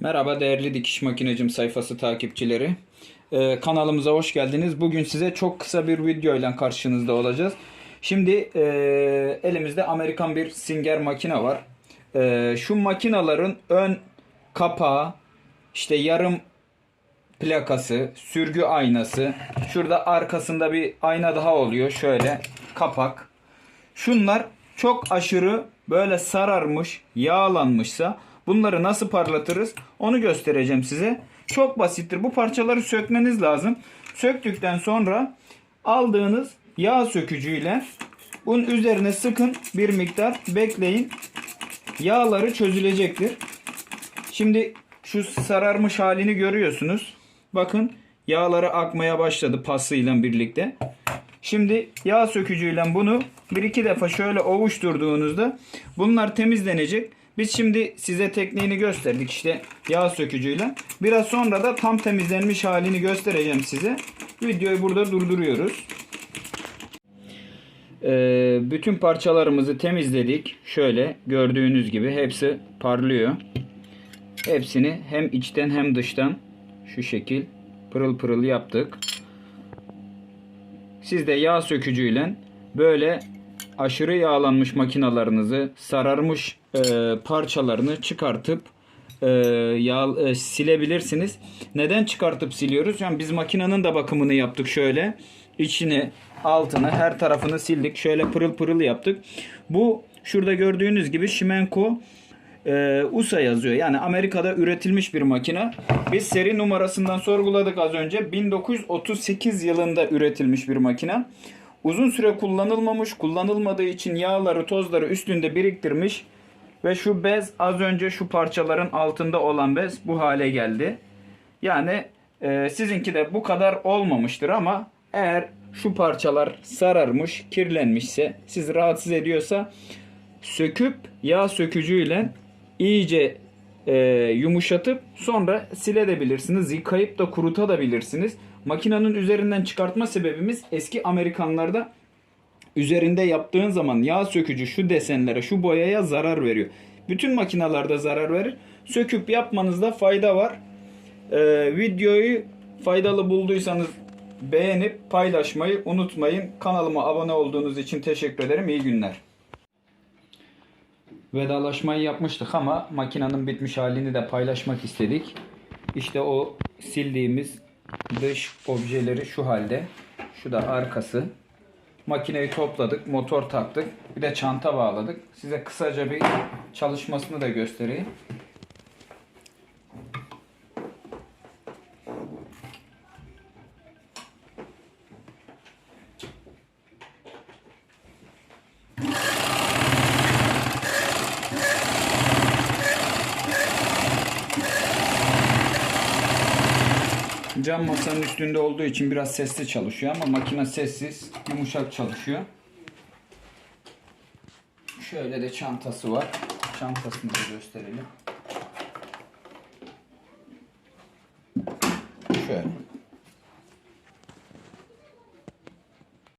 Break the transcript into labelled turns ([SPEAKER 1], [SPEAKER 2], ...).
[SPEAKER 1] Merhaba değerli dikiş makinecim sayfası takipçileri. Ee, kanalımıza hoş geldiniz. Bugün size çok kısa bir video ile karşınızda olacağız. Şimdi e, elimizde Amerikan bir Singer makine var. E, şu makinaların ön kapağı, işte yarım plakası, sürgü aynası, şurada arkasında bir ayna daha oluyor. Şöyle kapak. Şunlar çok aşırı böyle sararmış, yağlanmışsa bunları nasıl parlatırız onu göstereceğim size. Çok basittir. Bu parçaları sökmeniz lazım. Söktükten sonra aldığınız yağ sökücüyle bunun üzerine sıkın bir miktar bekleyin. Yağları çözülecektir. Şimdi şu sararmış halini görüyorsunuz. Bakın yağları akmaya başladı pasıyla birlikte. Şimdi yağ sökücüyle bunu bir iki defa şöyle ovuşturduğunuzda bunlar temizlenecek. Biz şimdi size tekniğini gösterdik işte yağ sökücüyle. Biraz sonra da tam temizlenmiş halini göstereceğim size. Videoyu burada durduruyoruz. Ee, bütün parçalarımızı temizledik. Şöyle gördüğünüz gibi hepsi parlıyor. Hepsini hem içten hem dıştan şu şekil pırıl pırıl yaptık. Siz de yağ sökücüyle böyle aşırı yağlanmış makinalarınızı sararmış e, parçalarını çıkartıp e, yağ, e, silebilirsiniz. Neden çıkartıp siliyoruz? Yani biz makinenin de bakımını yaptık şöyle. İçini, altını, her tarafını sildik. Şöyle pırıl pırıl yaptık. Bu şurada gördüğünüz gibi Shimenko e, USA yazıyor. Yani Amerika'da üretilmiş bir makine. Biz seri numarasından sorguladık az önce. 1938 yılında üretilmiş bir makine. Uzun süre kullanılmamış, kullanılmadığı için yağları, tozları üstünde biriktirmiş ve şu bez az önce şu parçaların altında olan bez bu hale geldi. Yani e, sizinki de bu kadar olmamıştır ama eğer şu parçalar sararmış, kirlenmişse, sizi rahatsız ediyorsa söküp yağ sökücüyle iyice e, yumuşatıp sonra silebilirsiniz. Yıkayıp da kurutabilirsiniz. Makinenin üzerinden çıkartma sebebimiz eski Amerikanlarda üzerinde yaptığın zaman yağ sökücü şu desenlere, şu boyaya zarar veriyor. Bütün makinalarda zarar verir. Söküp yapmanızda fayda var. Ee, videoyu faydalı bulduysanız beğenip paylaşmayı unutmayın. Kanalıma abone olduğunuz için teşekkür ederim. İyi günler. Vedalaşmayı yapmıştık ama makinenin bitmiş halini de paylaşmak istedik. İşte o sildiğimiz dış objeleri şu halde. Şu da arkası. Makineyi topladık, motor taktık. Bir de çanta bağladık. Size kısaca bir çalışmasını da göstereyim. Cam masanın üstünde olduğu için biraz sesli çalışıyor ama makine sessiz, yumuşak çalışıyor. Şöyle de çantası var. Çantasını da gösterelim. Şöyle.